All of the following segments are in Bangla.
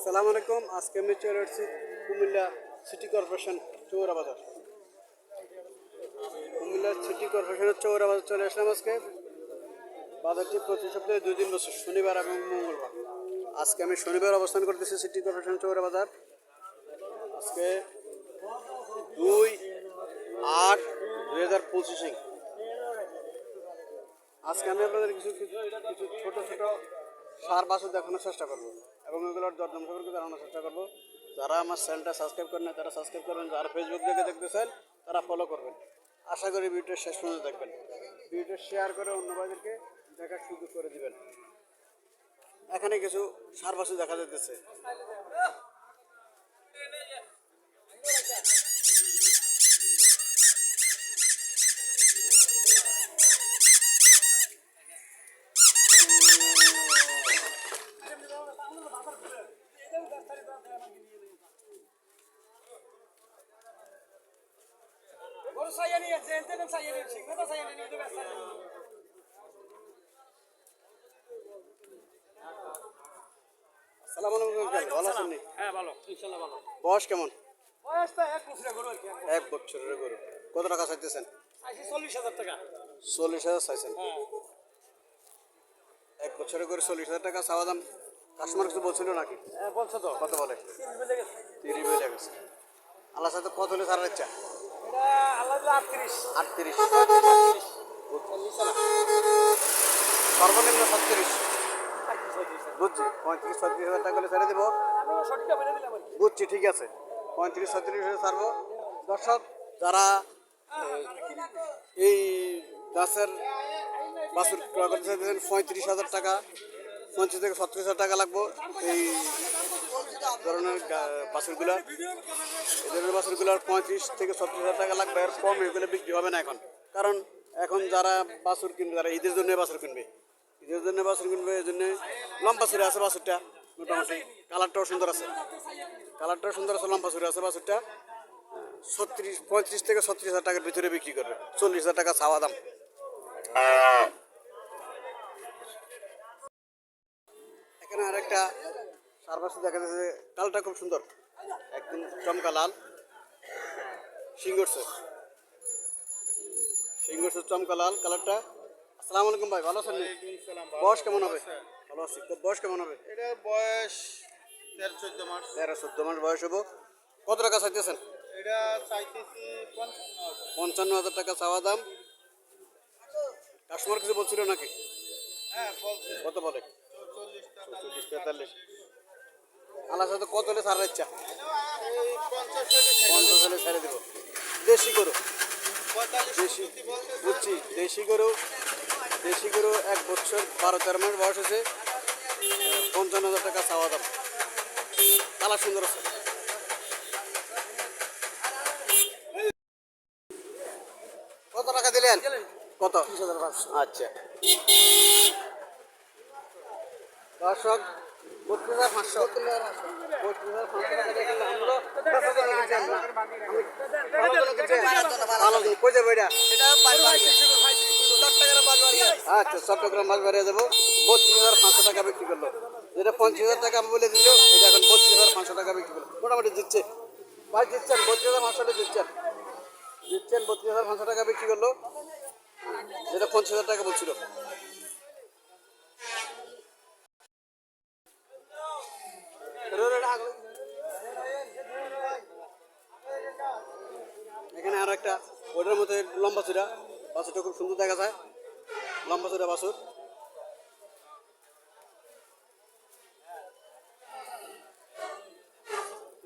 আসসালামু আলাইকুম। আজকে আমি চলে এসেছি কুমিল্লা সিটি কর্পোরেশন চৌরা বাজার। কুমিল্লা সিটি কর্পোরেশনের চৌরা বাজার চলে আসলাম আজকে। বাজারটি প্রতি সপ্তাহে দুই দিন বছর শনিবার এবং মঙ্গলবার। আজকে আমি শনিবার অবস্থান করতেছি সিটি কর্পোরেশন চৌরা বাজার। আজকে দুই আট দুই হাজার পঁচিশে আজকে আমি আপনাদের কিছু কিছু ছোট ছোট সার বাছুর দেখানোর চেষ্টা করব। এবং এগুলোর দরদাম সম্পর্কে জানানোর চেষ্টা করব। যারা আমার চ্যানেলটা সাবস্ক্রাইব করেন তারা সাবস্ক্রাইব করবেন। যারা ফেসবুক থেকে দেখতেছেন, তারা ফলো করবেন। আশা করি ভিডিওটা শেষ পর্যন্ত দেখবেন। ভিডিওটা শেয়ার করে অন্য ভাইদেরকে দেখার সুযোগ করে দিবেন। এখানে কিছু সার দেখা যাচ্ছে গরু সাইয়া নিয়ে যাচ্ছে এনতেন সাইয়া নিয়ে ঠিক মতো সাইয়া নিয়ে দেবে আসসালামু আলাইকুম আঙ্কেল, ভালো আছেন নি? হ্যাঁ ভালো ইনশাল্লাহ ভালো বয়স কেমন এক বছরের গরু কত টাকা চাইতেছেন চল্লিশ হাজার টাকা চল্লিশ হাজার চাইছেন এক বছরের করে চল্লিশ হাজার টাকা চাওয়া দাম কাস্টমার কিছু বলছিল নাকি বলছো তো? কত বলে? তিরিশ বেজে গেছে। আল্লাহ সাথে কত হলে ছাড়ার ইচ্ছা? আটত্রিশ। সর্বনিম্ন ছত্রিশ। বুঝছি। পঁয়ত্রিশ ছত্রিশ হাজার টাকা হলে ছেড়ে দেবো। বুঝছি ঠিক আছে। পঁয়ত্রিশ ছত্রিশ হাজার ছাড়বো। দর্শক যারা এই গাছের বাছুর ক্রয় করতে চাইতেছেন পঁয়ত্রিশ হাজার টাকা পঁয়ত্রিশ থেকে ছত্রিশ হাজার টাকা লাগবো। এই ধরনের বাছুরগুলা। এই ধরনের বাছুরগুলার পঁয়ত্রিশ থেকে ছত্রিশ হাজার টাকা লাগবে। আর কম এগুলো বিক্রি হবে না এখন। কারণ এখন যারা বাছুর কিনবে যারা ঈদের জন্য বাছুর কিনবে। ঈদের জন্য বাছুর কিনবে, এই জন্য লম্বা ছুরি আছে বাছুরটা, মোটামুটি। কালারটাও সুন্দর আছে। কালারটাও সুন্দর আছে, লম্বা ছুরি আছে বাছুরটা। ছত্রিশ, পঁয়ত্রিশ থেকে ছত্রিশ হাজার টাকার ভিতরে বিক্রি করবে। চল্লিশ হাজার টাকা চাওয়া দাম। এখানে আরেকটা সারবাসে দেখা যাচ্ছে। কালটা খুব সুন্দর। একদম চমকা লাল। সিঙ্গরস সিঙ্গরস চমকা লাল কালারটা। আসসালামু আলাইকুম ভাই ভালো আছেন? বয়স কেমন হবে? ভালো আছি। তো বয়স কেমন হবে? এটার বয়স তেরো চোদ্দ মাস। তেরো চোদ্দ মাস বয়স হব। কত টাকা চাইতেছেন? এটা চাইতেছি পঞ্চান্ন হাজার। টাকা চাওয়া দাম। কাস্টমার কিছু বলছিল নাকি? হ্যাঁ কত বলে? চল্লিশ তেতাল্লিশ আল্লাহ সাথে কত হলে ছাড়ার ইচ্ছা? পঞ্চাশ হলে ছেড়ে দেবো। দেশি গরু। দেশি বুঝছি দেশি গরু দেশি গরু এক বছর বারো তেরো মাস বয়স হয়েছে। পঞ্চান্ন হাজার টাকা চাওয়া দাম। কালার সুন্দর আছে। কত টাকা দিলেন? কত? আচ্ছা। দর্শক বত্রিশ হাজার পাঁচশো। বত্রিশ হাজার পাঁচশো টাকা দিয়ে আমরা যাব? আচ্ছা চট্টগ্রাম মাছ বাড়িয়ে দেবো বত্রিশ হাজার পাঁচশো টাকা বিক্রি করল। যেটা পঞ্চাশ হাজার টাকা বলে দিল। এটা এখন বত্রিশ হাজার পাঁচশো টাকা বিক্রি করল। মোটামুটি দিচ্ছে। ভাই দিচ্ছেন? বত্রিশ হাজার পাঁচশো টাকা দিচ্ছেন। দিচ্ছেন বত্রিশ হাজার পাঁচশো টাকা বিক্রি করল। যেটা পঞ্চাশ হাজার টাকা বলছিল এখানে আরও একটা ওটার মধ্যে লম্বা চূড়া। বাছুরটা খুব সুন্দর দেখা যায়। লম্বা চূড়া বাছুর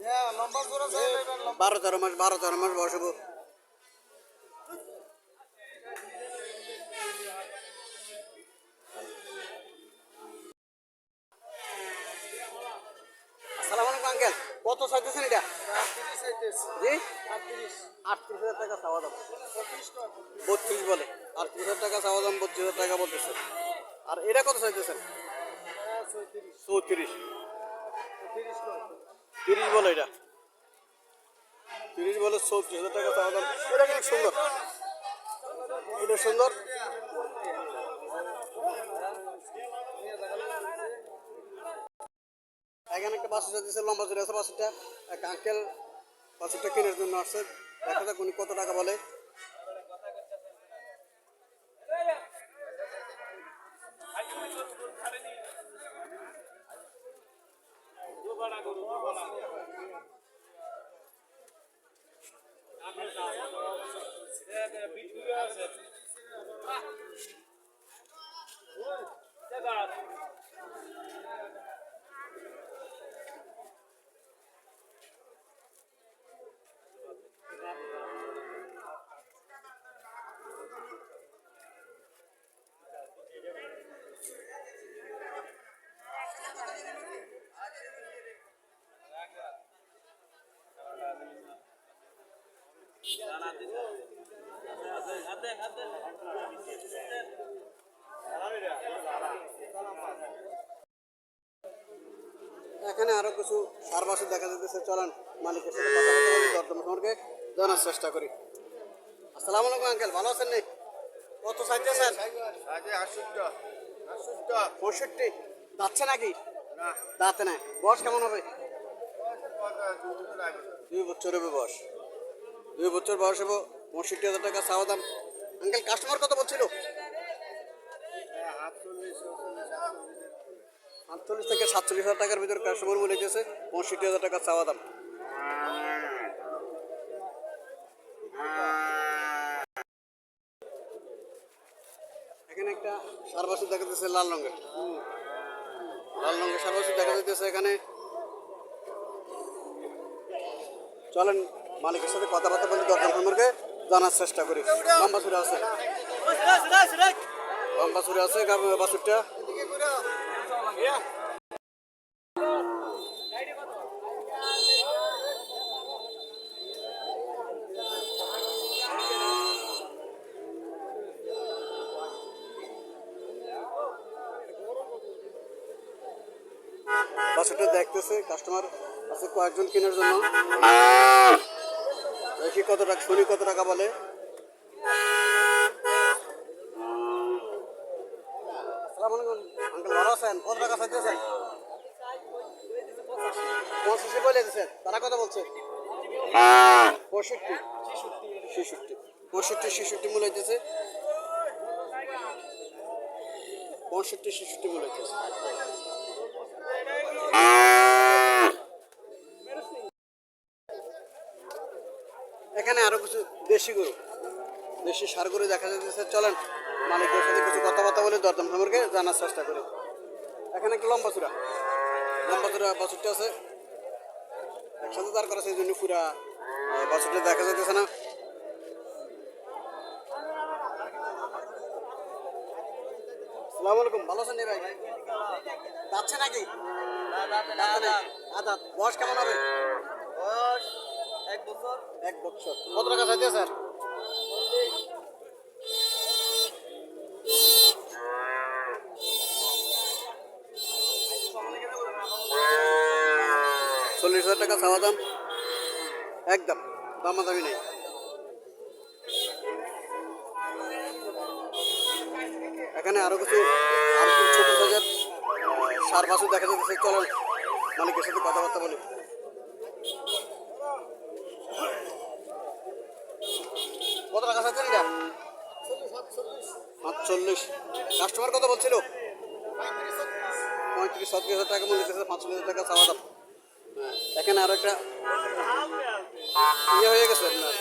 হ্যাঁ বারো তেরো মাস বারো তেরো মাস বয়স হব আসসালামু আলাইকুম আঙ্কেল কত চাইতেছেন এটা তিরিশ চাইতেছি জি আটত্রিশ আটত্রিশ হাজার টাকা চাওয়া দাম। বত্রিশ বলে। আর আটত্রিশ হাজার টাকা চাওয়া দাম বত্রিশ হাজার টাকা বলতেছে। আর এটা কত চাইতেছেন? চৌত্রিশ। তিরিশ বলে এটা। তিরিশ বলে চৌত্রিশ হাজার টাকা চাওয়া দাম। এটা কিন্তু সুন্দর? এটা সুন্দর? এখানে একটা বাসুর দিয়েছে লম্বা জোরে আছে বাসুরটা এক আঙ্কেল বাসুরটা কেনার জন্য আসছে। কত টাকা বলে? এখানে আরও কিছু সার বাসু দেখা যেতেছে চলেন মালিকের সাথে কথা সম্পর্কে জানার চেষ্টা করি। আসসালামু আলাইকুম আঙ্কেল ভালো আছেন নি? কত চাইতেছেন? পঁয়ষট্টি। যাচ্ছে নাকি? না। দাঁতে নাই। বয়স কেমন হবে? কথা দুই বছর দুই বছর হবে বয়স। দুই বছর বয়স হবে পঁয়ষট্টি হাজার টাকা চাওয়া দাম। আঙ্কেল কাস্টমার কত বলছিল? আটচল্লিশ থেকে সাতচল্লিশ হাজার টাকার ভিতরে কাস্টমার বলে গেছে পঁয়ষট্টি হাজার টাকা চাওয়া দাম। এখানে একটা সার দেখা যাচ্ছে লাল রঙের। লাল রঙের সার দেখা যাচ্ছে এখানে। চলেন, মালিকের সাথে কথাবার্তা বলে দরকার সম্পর্কে জানার চেষ্টা করি। লম্বা সুরে আছে। লম্বা সুরে আছে, গা- বাছুরটা দেখতেছে কাস্টমার আছে কয়েকজন কেনার জন্য। দেখি কত টাকা শুনি কত টাকা বলে আসসালামু আলাইকুম আঙ্কেল ভালো আছেন কত টাকা চাইতেছেন বলে তারা কত বলছে। পঁয়ষট্টি। ছেষট্টি। পঁয়ষট্টি, ছেষট্টি মূল্য হইতেছে। পঁয়ষট্টি, ছেষট্টি মূল্য হইতেছে। এখানে আরও কিছু দেশি গরু। দেশি সার গরু দেখা যাচ্ছে চলেন, মালিকের সাথে কিছু কথাবার্তা বলে, দরদাম সম্পর্কে জানার চেষ্টা করি। এখানে একটা লম্বা চূড়া। লম্বা চূড়া বাছুরটা আছে। একসাথে দাঁড় করা সেই জন্য পুরা বাছুরটা দেখা যাইতেছে না। সালাম আলাইকুম ভালো আছেন ভাই? যাচ্ছে নাকি? দাঁতে আদাত বয়স কেমন হবে? বয়স এক বছর। এক বছর। কত টাকা চাইতে স্যার চল্লিশ হাজার টাকা চাওয়া দাম? একদম দামাদামি নেই। এখানে আরও কিছু আরও কিছু ছোট সাইজের সার বাসু দেখা যাচ্ছে। চলেন, মালিকের সাথে কথাবার্তা বলি। কত টাকা চাচ্ছেন এটা? পাঁচচল্লিশ কাস্টমার কত বলছিল? পঁয়ত্রিশ, ছত্রিশ হাজার টাকা মনে হচ্ছে পাঁচচল্লিশ টাকা চাওয়া দাম। এখানে আরও একটা ইয়ে হয়ে গেছে আপনার।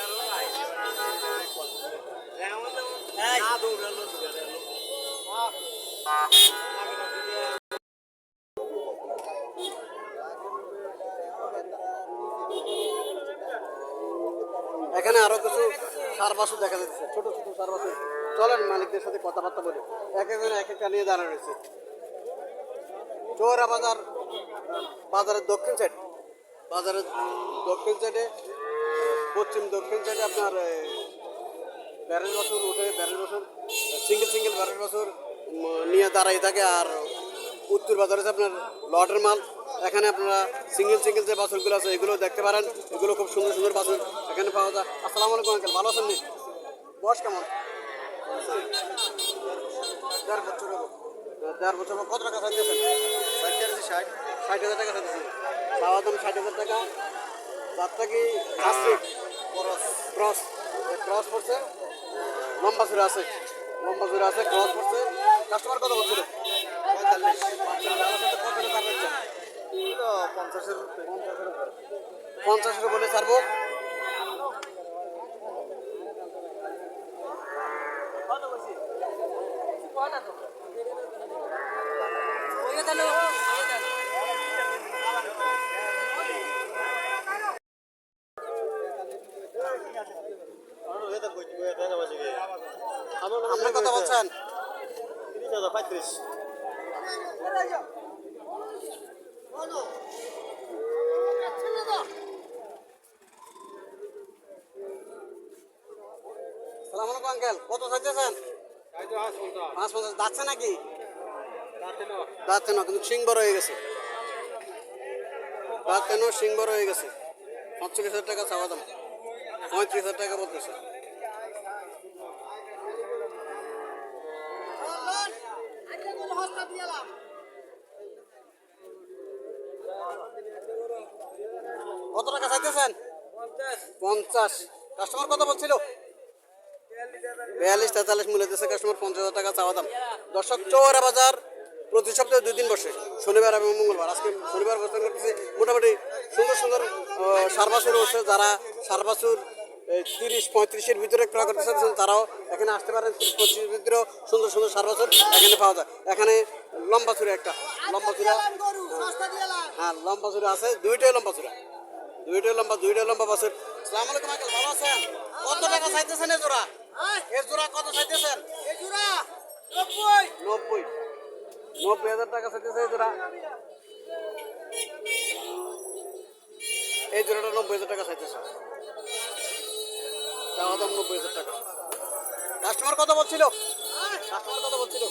এখানে আরও কিছু সার বাসু দেখা যাচ্ছে, ছোট ছোট সার বাসু। চলেন মালিকদের সাথে কথাবার্তা বলি। এক একজন এক একটা নিয়ে দাঁড়া রয়েছে। চৌরা বাজার বাজারের দক্ষিণ সাইড বাজারের দক্ষিণ সাইডে পশ্চিম দক্ষিণ সাইডে আপনার ব্যারেল বছর উঠে, ব্যারেল বছর সিঙ্গেল সিঙ্গেল ব্যারেল বছর নিয়ে দাঁড়াই থাকে আর উত্তর বাজারে আপনার লটের মাল। এখানে আপনারা সিঙ্গেল সিঙ্গেল যে বাছুরগুলো আছে, এগুলো দেখতে পারেন। এগুলো খুব সুন্দর সুন্দর বাছুর এখানে পাওয়া যায়। আসসালামু আলাইকুম আঙ্কেল, ভালো আছেন বয়স কেমন? বছর দেড় বছর কত টাকা চাইতেছেন পঁয়তাল্লিশ ষাট। ষাট হাজার টাকা চাইতেছে চাওয়া দাম ষাট হাজার টাকা। যারটা কি কাস্ট্রিক ক্রস। ক্রস। ক্রস পড়ছে? লম্বা চূড়া আছে। লম্বা চূড়া আছে ক্রস পড়ছে। কাস্টমার কত বলছিল? পঁয়তাল্লিশ। পঞ্চাশের পঞ্চাশের বলে ছাড়বো ওইটা তাহলে ওইটা আপনি কথা বলছেন তিরিশ হাজার পঁয়ত্রিশ সালাম আলাইকুম আঙ্কেল। কত চাইতেছেন? পাঁচ পঞ্চাশ যাচ্ছে নাকি? যাচ্ছে না, কিন্তু সিং বড় হয়ে গেছে। যাচ্ছে না সিং বড় হয়ে গেছে। পঁয়ত্রিশ হাজার টাকা চাওয়া দাম। পঁয়ত্রিশ হাজার টাকা বলতেছে কত টাকা চাইতেছেন পঞ্চাশ। কাস্টমার কত বলছিল? বিয়াল্লিশ তেতাল্লিশ মূল্য দিচ্ছে কাস্টমার পঞ্চাশ হাজার টাকা চাওয়া দাম। দর্শক চৌরা বাজার প্রতি সপ্তাহে দুই দিন বসে। শনিবার এবং মঙ্গলবার। আজকে শনিবার অবস্থান করতেছে মোটামুটি সুন্দর সুন্দর আহ, সার বাছুর বসে যারা সার বাছুর তিরিশ পঁয়ত্রিশের ভিতরে ক্রয় করতে চাচ্ছেন তারাও এখানে আসতে পারেন। তিরিশ পঁয়ত্রিশের ভিতরেও সুন্দর সুন্দর সার বাছুর এখানে পাওয়া যায়। এখানে লম্বা চুরি একটা। লম্বা চুরা হ্যাঁ লম্বা চুরা আছে। দুইটাই লম্বা চুরা দুইটাই লম্বা দুইটাই লম্বা বাছুর। সালাম আলাইকুম আঙ্কেল ভালো আছেন? কত টাকা চাইতেছেন এ জোড়া? এ জোড়া কত চাইতেছেন? নব্বই। নব্বই। হাজার টাকা চাইতেছে এই জোড়া। এই জোড়াটা নব্বই হাজার টাকা চাইতেছে। চাওয়া দাম নব্বই হাজার টাকা। কাস্টমার কত বলছিল? কাস্টমার কত বলছিল?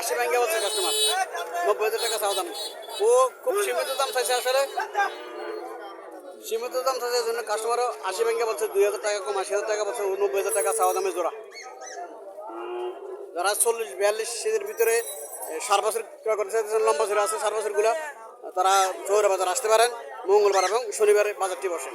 আশি ব্যাংকে বলছে কাস্টমার নব্বই হাজার টাকা চাওয়া দাম। ও খুব সীমিত দাম চাইছে আসলে। সীমিত দাম থাকে জন্য কাস্টমারও আশি ব্যাংকে বলছে দুই হাজার টাকা কম, আশি হাজার টাকা বলছে নব্বই হাজার টাকা চাওয়া দামে জোড়া। যারা চল্লিশ, বিয়াল্লিশ সিজের ভিতরে সার বছর ক্রয় করতে চাইতেছেন, লম্বা জোড়া আছে, সার বছরগুলো, তারা চৌরা বাজার আসতে পারেন, মঙ্গলবার এবং শনিবারে বাজারটি বসে